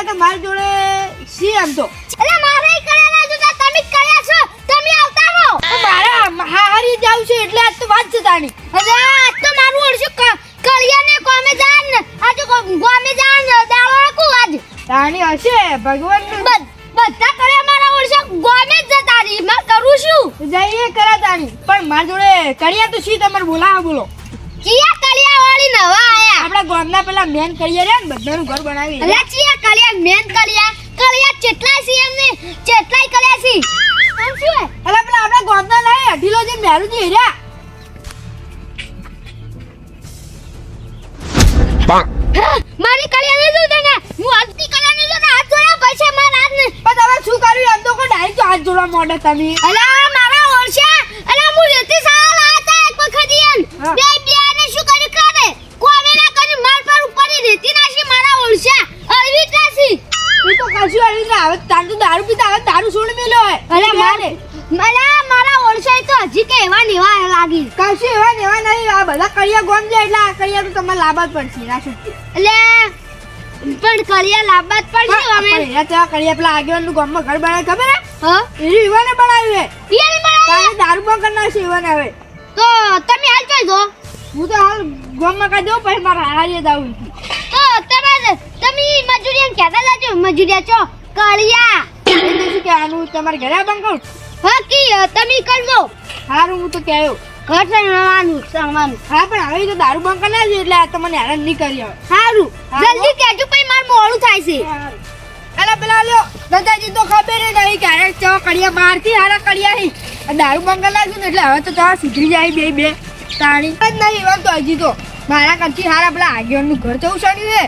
એમ તો મારી જોડે સી એમ તો? અરે મારે કર્યા જો તમે કર્યા છો? તમે આવતા રહો મારા હારી જાવ છે એટલે આજ તો વાત છે તાણી અરે આ તો મારું ઓળશું કળિયા ને કોમે જાન. ને આ તો ગોમે જાન દાળો રાખું આજ. તાણી હશે ભગવાન. બધ- બધા કરે મારા ઓળશે ગોમે જ જતા રહી. મેં કરું શું જઈએ કરા તાણી પણ મારી જોડે કર્યા તો સી તમારે બોલાવો બોલો. ચિયા કલિયા વાળી નવા આયા. આપણા ગામના પેલા મેન કડિયા રે ને બધાનું ઘર બનાવી અલે ચિયા કલિયા મેન કલિયા. કલિયા ચેટલા સી એમને? કેટલાય કલિયા સી આમ શું હે? અલા પેલા આપણા ગામના લાય અઢીલો જે મેરું જે હેર્યા મારી કલિયા નહીં જોતા ને હું આજની કલિયા નહીં જોતા હાથ જોડા પૈસા મારા હાથ ને પણ તમે શું કર્યું? એમ તો કોઈ ડાયરેક્ટ હાથ જોડા મોડે તમે. અલા મારા ઓળશે અલા હું રેતી સાલા લાયા તા એક વખત યાર હા. બે બે ને શું કર્યું કરે કોને ના કર્યું માર પર ઉપર રેતી નાખી મારા ઓળશે અળવી ત્રાસી એ તો હવે તાર તો દારૂ પીતા હવે દારૂ છોડી મેલો હોય? અરે મારે મને મારા ઓળસાઈ તો હજી કે એવા નેવા લાગી. કશું એવા નેવા નહીં આ બધા કડિયા ગોમ જાય એટલે આ કડિયા તો તમારે લાભ જ પડશે ના છૂટકે એટલે પણ કરિયા લાભ જ પડશે અમે. પણ તો કડિયા પેલા આગેવાનનું ગામમાં ઘર બનાવે ખબર હે? એની યુવાને બનાવ્યું હે પિયર બનાવ્યું? દારૂ બંધ કરી નાખશે યુવાને હવે. તો તમે હાલ જોઈ દો હું તો હાલ ગામમાં કાઢી દઉં પછી મારા હારીએ દાવું તો તમે તમે મજૂરિયા કહેતા જાજો મજૂરિયા છો. કરિયા એને શું કહેવાનું? તમારે ઘરે બંધ કરું હા કી તમે કરજો. હારું હું તો કહેવું ઘર સંવાનું સંવાનું હા પણ હવે તો દારૂ બંધ કરી એટલે આ તમને મને હેરાન નહીં કરી હવે. સારું જલ્દી કહેજો પછી મારું મોડું થાય છે. અલા પેલા લ્યો. દાદાજી તો ખબર નહીં કે ચો કડિયા બહારથી હારા કડિયા હી. દારૂ બંધ કરી ને એટલે હવે તો ચા સુધરી જાય બે બે. તાણી. જ નહીં એમ તો હજી તો મારા કરતી હારા પેલા આગેવાનનું ઘર જવું સારું છે?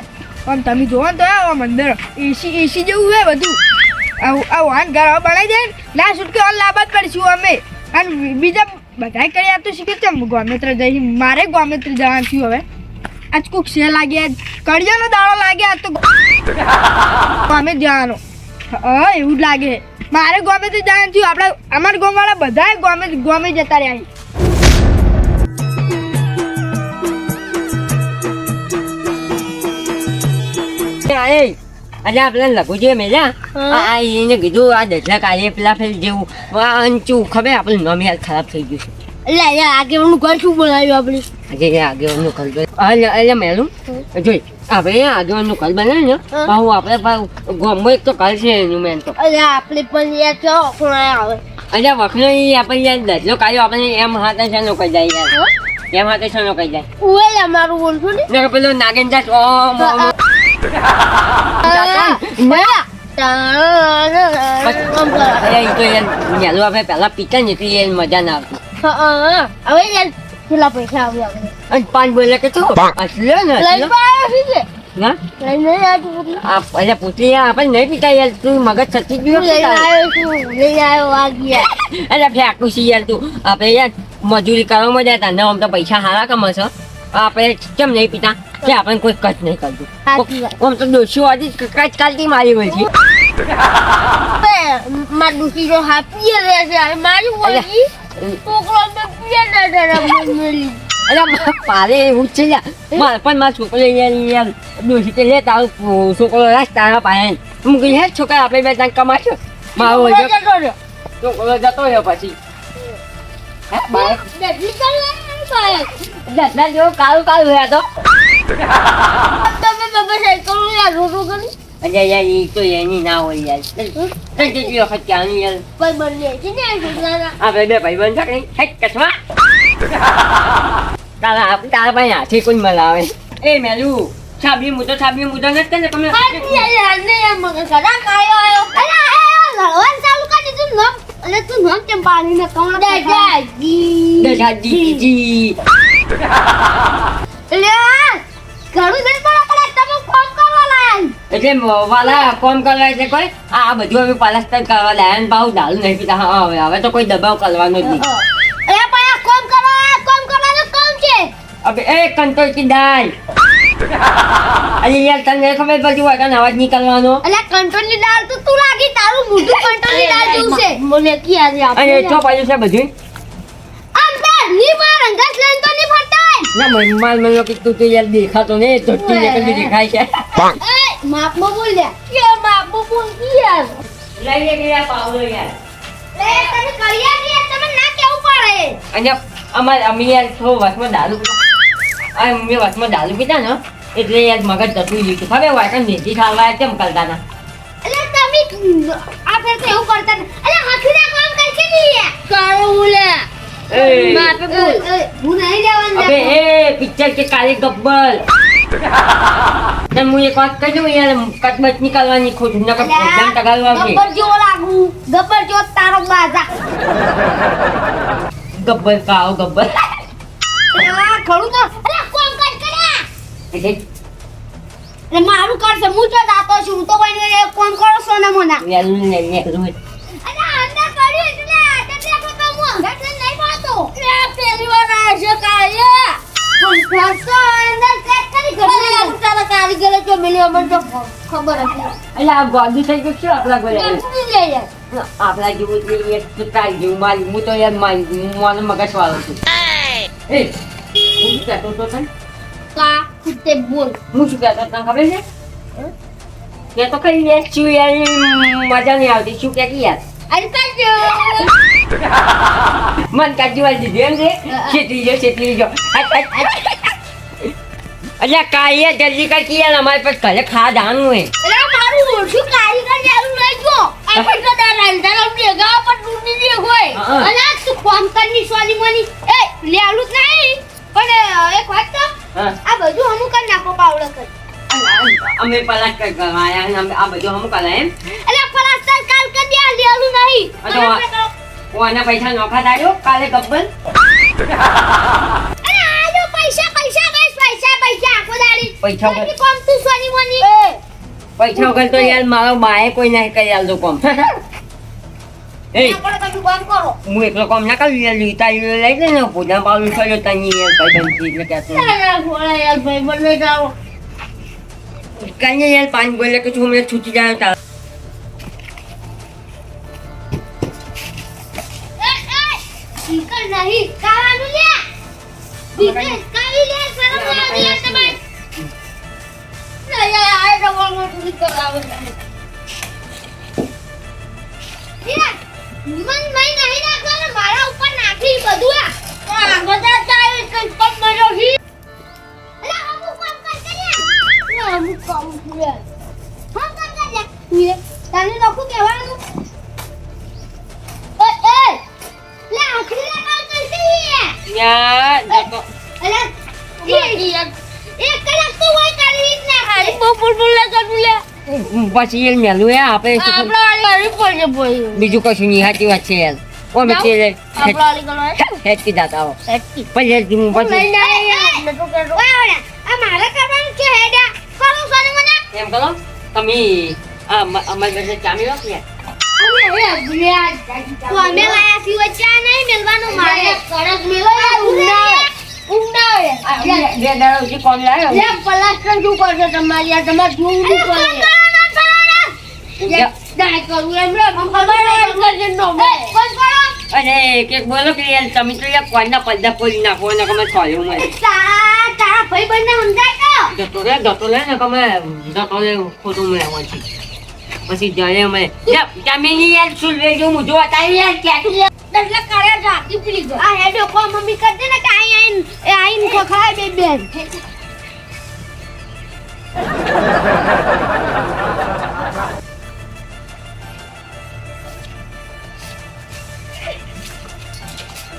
પણ તમે જોવો ને તો આમ અંદર એસી એસી જેવું છે બધું. આવું આવું આન ઘર બનાવી દે ને. છૂટકે ઓલ લાભ જ પડશું અમે. અને બીજા બધાય કર્યા તો શીખે છે ગોમેત્ર જઈ મારે ગોમેત્ર જવાનું થયું હવે. આજ કોક છે લાગ્યા કડિયાનો દાડો લાગ્યા આજ તો અમે જવાનો. હા, એવું જ લાગે. મારે ગોમે તો જવાનું થયું. આપણે અમારા ગામવાળા બધા ગોમે ગોમે જતા રહ્યા આય. અરે આપણે લઘુજી મેલ્યા. આ એને કીધું આ દસલા કાલે પેલા ફેર જેવું. આ અંચું ખબર આપણું નામ યાદ ખરાબ થઈ ગયું છે. એટલે અહીંયા આગેવાનું ઘર શું બનાવ્યું આપણે? આજે એ આગેવાનનું ઘર એટલે એટલે મેલું જોઈ આપણે એ આગેવાનનું ઘર બને ને હા. આપણે ગામમાં એક તો ઘર છે એનું મેન તો. અરે આપણે પણ યાર ચો ખૂણા આવે. એટલે વખનો એ આપણે યાર દસલો કાઢ્યો આપણે એમ હાથે છે નો કહી જાય યાર. એમ હાથે છે નો કહી જાય. ઉવે અમારું બોલશું ને? પેલો નાગેન આપણે પીતા ને મજા આપણે નહીં પીતા તું મગજ સચી ગયો અરે ફેંકું યાર તું આપણે યાર મજૂરી કરવામાં જાય તને આમ તો પૈસા હારા કમાશો. આપણે કેમ નહીં પીતા કે આપણે કોઈ કચ નહીં કરતું આમ તો દોશી વાળી કચ કાલથી મારી હોય છે માર દુખી જો હાપીએ રહે છે મારી બોલી છોકરો મેં પીએ ના ડરા મેલી અલ્યા એવું છે મારે પણ મારા છોકરો યાર કે લે તારું છોકરો રાખ તારા પાસે હું કહી હે છોકરા આપણે બે ત્યાં કમાશો મારો હોય છોકરો જતો રહ્યો પછી લે જેવો કાળું કાળું રહ્યા તો. તમે બાબા સાયકલ યાર રોટો કરી. અરે યાર એ તો એની ના હોય યાર. તને કેટલી વખત કહેવાનું યાર. કોઈ બને છે ને આપણે બે ભાઈ બંધ થાય હેક કચમાં તારા આપ- તારા પાસે હાથી કોઈ મલાવે એ મેલું છાબી મુદો છાબી મુદો નથી કે તમે? ને યાર મગર કડા કાયો આયો. અરે લડવાનું ચાલુ કરી દીધું નમ. અને તું નમ કેમ પાણી ને કમળ દાદાજી. દશાજી કરવા એટલે વાલા કોમ કરવા છે કોઈ? આ બધું અમે પલાસ્તર કરવા લાયા ને ભાવ દારૂ નહીં પીતા. હા હવે હવે તો કોઈ દબાવ કરવાનો જ નહીં. એ આ કોમ કરો કોમ કરવાનું કામ છે? અબે એ કંટ્રોલ કી દાલ અરે યાર તને ખબર પડતી હોય કે અવાજ નહીં કરવાનો? અલ્યા કંટ્રોલની દાળ તો તું લાગી તારું મોઢું કંટ્રોલની દાળ જેવું છે મને કી આજે અને ચો પાછું છે બધું આમ તારની માર અંગાસ લઈને તો નહીં ફરતા ના મન મને કીધું તું યાર દેખાતો ને ને કદી દેખાય છે. માપમાં બોલ લે કે માપમાં બોલ યાર. લઈ ગયા પાવલો યાર. લે તમે કરિયા કે તમે ના કેવું પડે? અને અમાર અમે યાર થોડો વસમાં દારૂ પીતા. આ વસમાં દારૂ પીતા ને એટલે યાર મગજ જતું ગયું હતું. ખબર હોય કે મેથી ખાવા કેમ કરતા હતા અલ્યા તમે આ ફેર તો એવું કરતા ને કામ નહીં કરો બોલ હું નહીં લેવાનું અબે એ પિક્ચર કે કાલી ગબ્બર. તને હું એક વાત કહી દઉં યાર કટબચ નીકળવાની ખોટું નકર ભોજન ટગાલવા ગબ્બર જેવો લાગુ. ગબ્બર જેવો તારો બાજા ગબ્બર કાઓ ગબ્બર? ખરું તો. કોમ કર્યા મારું કરશે હું જો જાતો છું હું તો કોઈ કોમ કરો સોના મોના ને નેલું અરે અંદર કર્યું એટલે આટલે આટલે તો હું અંગાત લઈને નહીં પાતો લે પેલી વાર આ છે કાયા ઘરસો અંદર ચેક કરી ઘર તારા કારીગરે જો મિલ્યો મને તો ખબર હતી એટલે આ ગોડું થઈ ગયું શું આપણા ઘરે ગમતું લે યાર આપણા જેવું તો જેવું મારી હું તો યાર મને મગજ વાળો છું. એ હું શું કહેતો હતો તને? કા કુત્તે બોલ હું શું કહેતો તને ખબર છે? એ તો કઈ યાર મજા નહીં આવતી. શું કે યાર? અરે કાજો મન કાઢી વાળી દીધી એમ છે. છેતરી જો છેતરી જો અલ્યા કાઈએ જલ્દી કર કે યાર અમારે પર ઘરે ખા જાનું હે. એટલે મારું ઓળખું કારીગર જેવું લઈ જો. આપણે તો દાર અંધારા ભેગા પર ડૂબી દે હોય. અને આ તું કોમ કરની સોની મની. એ લે આલું જ નહીં. પણ એક વાત તો આ બધું અમુક જ નાખો પાવડો કર. અમે પલાસ કર ગયા અને આ બધું અમુક કરે એમ. અરે પલાસ્ટર કાલ કર દે લે આલું નહીં. કોના પૈસા નોખા દાડ્યો કાલે ગબ્બર. દાડી પૈસા વગર- કોમ તું સોની મની. પૈસા વગર તો યાર મારો બાએ કોઈ નહીં કરી આલતો કોમ. એ. હું એકલો કોમ ના કરી યાર લીતા લઈ લે ને પૂજા પાલું થયો તની યાર ભાઈ બનતી એટલે કહેતો યાર ભાઈ બંને જાઓ. કઈ યાર પાંચ બોલે કે છું મને છૂટી જાય તાર. એ એ ઈકર નહીં ખાવાનું લે. બીજે કાવી લે શરમ લાગે યાર તમે ના યાર આ ડબલમાં તું કરાવે યાર મન મઈ નહીં નાખવાનું મારા ઉપર નાખી બધું આ બધા ચાલે તો પગ હી અરે અમુક કામ કર કે અમુક કામ કરે. હા કર કર લે તને લખું કહેવાનું? એ એ લે આખરી લે. કામ કરશે યાર જતો અલે એક કલાક તો હોય કરી જ ના ખાલી બપોર બોલે લે. પછી એલ મેલું હે આપણે બીજું કશું નહીં સાચી વાત છે યાર ઓમે મેં તે આપણા દાતા આવો. પછી આ મારે કરવાનું છે હેડા. કરો સોને મને. એમ કરો તમે આ અમારી ઘરે ચામી લો યાર અમે લાયા છીએ વચ્ચે નહીં મેલવાનું મારે કડક મેલો યાર ઉંડા ઉંડા આ બે બે દાડા સુધી કોમ લાવ્યો લે પલાસ્ટર શું કરશો તમારી જોવું નહીં પડે અને એક એક બોલો કે યાર તમે તો યાર કોઈના પડદા ખોલી નાખો ને તમે છોડ્યું મને તારા તારા ભાઈ બંને સમજાય તો. જતો રે જતો રે ને તમે જતો રે ખોટું મળે પછી. પછી જણે અમે જમીની યાર લે જો મુજો યાર ક્યાં એટલે કરે જાતી પીલી ગયો આ હેડો કો મમ્મી કર દે ને કે આઈ આઈન એ આઈન કો ખાય બે બેન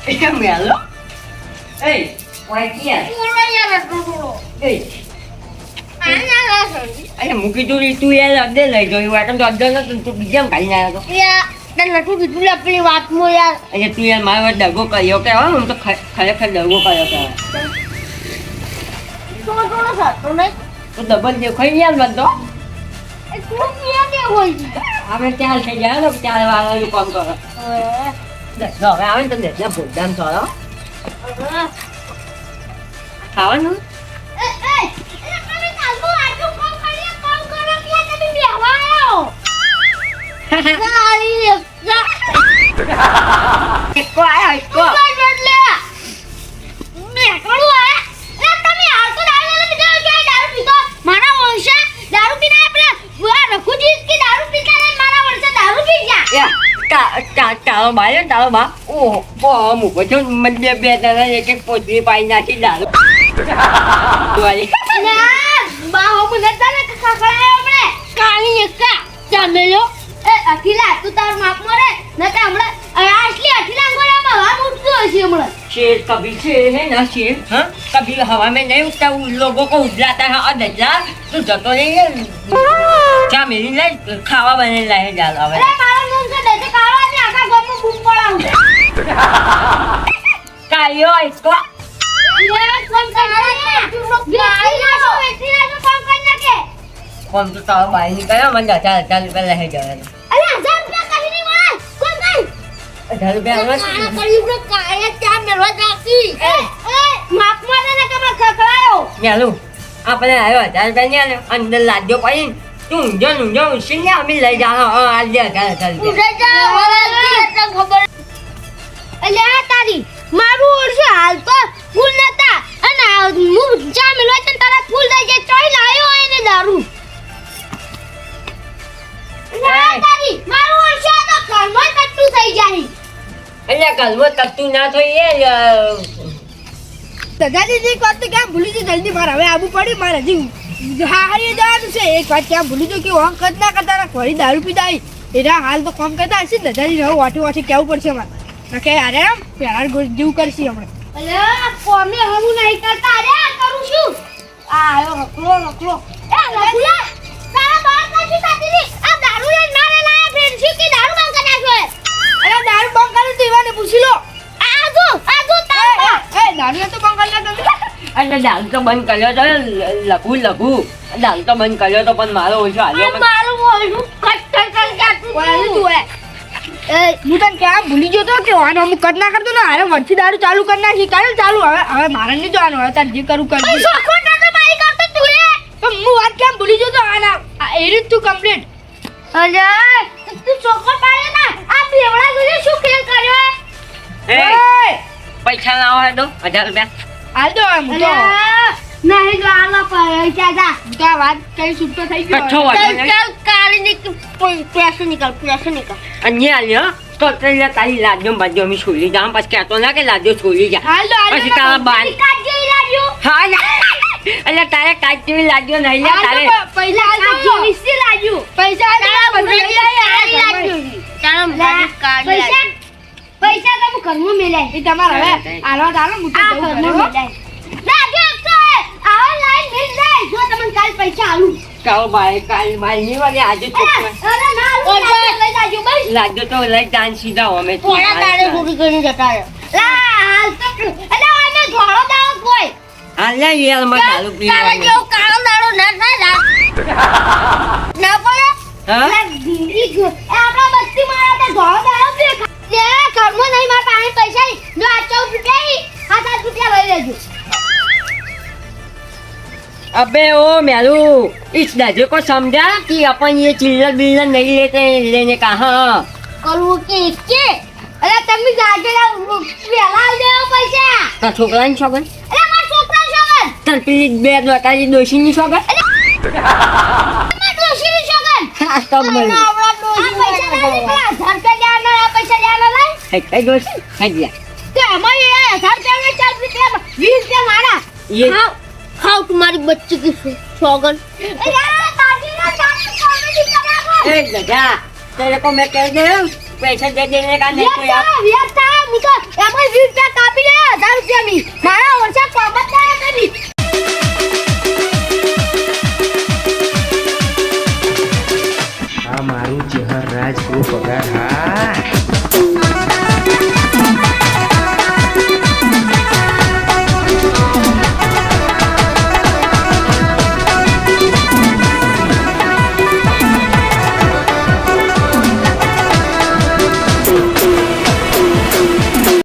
એ મેલો એ ઓય ક્યાં બોલો યાર એટલો બોલો એ આના લાસણ અરે મૂકી તું તું યાર અડધે લઈ જોયું વાટમ તો અડધે નતું તું બીજામ કાઢી નાખ્યો તો યાર તને નથી કીધું લે પેલી વાત મો યાર. અને તું યાર મારો દગો કર્યો કે હા? હું તો ખરેખર દગો કર્યો કે તો થોડો સાતો નહીં? તો ડબલ દેખાય યાર બધો તું. ક્યાં કે હોય આપણે ચાલ થઈ જાય ને ચાલ વાળાનું કામ કરો. હવે? હવે આવે ને તો દસના ભોજન કરો ખાવાનું? યા તા તા તારો તારો બા. બો બે તને એક એક પોતરી પાઈ બા હો મને તને ખખડાયો એ, અખિલા, તું તાર માપ મરે? ન કે હમણે આટલી અખિલા ગોળામાં હવા ઉઠતું હશે હમણે शेर कभी शेर है ना शेर हाँ कभी हवा में नहीं उठता उन लोगों को उजलाता है और दजला तो जतो नहीं है क्या मेरी नहीं खावा बने लाए डाल અરે હવે મારો નામ છે દેતે કાળા ને આખા ગામમાં બૂમ પડાવું કાયો इसको એ કોણ કાળા ને ગાઈ ના છો વેચી ના છો કામ કરી નાખે कौन तो ताव बाहर निकला मन अच्छा अच्छा આપણે આવ્યો હજાર રૂપિયા ન્યાલો અંદર લાદ્યો પડી તું ઊંઝો ઊંઝો ઉછીને લે અમે લઈ જાઓ. હા આ હજાર હજાર રૂપિયા. જા અલ્યા તારી. મારું ઓળશે હાલ તો ફૂલ નતા. અને હું ચા મેળવા છે ને તારા ફૂલ થઈ જાય. ગલવો તત્તું ના થઈ એ દાદાજી એક વાત તો ક્યાં ભૂલી જઈ જલ્દી મારે હવે આવું પડ્યું મારે હજી હારી જવાનું છે. એક વાત ક્યાં ભૂલી તો કે ઓમ કદ ના કરતા ફરી દારૂ પીતા આવી એના હાલ તો કામ કરતા હશે ને દાદાજી હવે વાટી વાટી કેવું પડશે મારે ના કે અરે આમ પેલા જેવું કરશે હમણાં. અલ્યા કોમે હમું નહીં કરતા. અરે આ કરું છું. આ હકલો હકલો. એ તારા બાર બંધ તો એવાને પૂછી લો. આ જો આ એ, તારા એ, એ દારૂ તો બંધ કરી નાખ્યો એટલે દારૂ તો બંધ કર્યો તો લઘુ લઘુ. દારૂ તો બંધ કર્યો તો પણ મારો ઓછો હાલ્યો મને. મારું મોઢું કટ કટ કોણ તું. એ હું તને ક્યાં ભૂલી ગયો તો કે આનો અમુક કદ ના કરતો ને અરે વરથી દારૂ ચાલુ કરી નાખી. કાલે ચાલુ હવે હવે મારે નહીં જોવાનું હવે તારે જે કરું કરજે. સોખો નતો મારી કરતો તું એ. તો હું વાત કેમ ભૂલી ગયો તો આના એ રીત તું કમ્પ્લીટ અરે તું ચોખ્ખો પાડે ના. દેવડા ગયો પૈસા જામ પછી કહેતો કે લાજો છોલી તારા બાન હા એટલે તારે કાચી લાગ્યો નહીં તારે તારો મારી કાર્ડ પૈસા પૈસા તો ઘરમાં મેલાય એ તમારે હવે આલો આલો મુઠો ઘરમાં મેલાય લાગે આપતો આવો લાઈન મિલ જાય જો તમને કાલ પૈસા આલું. કાલ ભાઈ કાલ ભાઈ ની વાગે આજે તો અરે ના આલું લઈ જાજો બસ. લાગ્યો તો લઈ જાન સીધા અમે થોડા તારે ભૂખી કરીને જતા લા હાલ તો અરે અમે ઘોડો દાવ કોઈ. આલે યાર મત આલુ પી તારે જો કાળો દાડો ના થાય ના પડે? હા? બસ્તી મારા તો ધોળો દાડો પીએ ખા- લે, ઘરમાં નહીં મારા પાસે પૈસા નહીં. જો આ ચૌદ રૂપિયા નહીં, આ સાત રૂપિયા લઈ લેજો. अबे ओ मेलू इस दर्जे को समझा कि अपन ये चिल्लर बिल्लर नहीं लेते लेने का हाँ કરવું કે કે? અરે તમે ગાજેલા વહેલા આલી દેવો પૈસા. તાર છોકરાની છોકર અરે મારા છોકરાની છોકર. તાર પેલી બે તારી ડોશીની છોકર મારા ડોશીની છોકર. હા તો મને આ પૈસા ના લે, પેલા હજાર રૂપિયા લેવાના, આ પૈસા લેવાના લાય. કઈ કઈ ડોશી ખાઈ લે તે અમારે એ હજાર રૂપિયા ને ચાર રૂપિયા વીસ રૂપિયા મારા ये खाओ खाओ तुम्हारी बच्ची की सौगन ए गधा तेरे को मैं कह दे पैसा दे देने का नहीं तो यार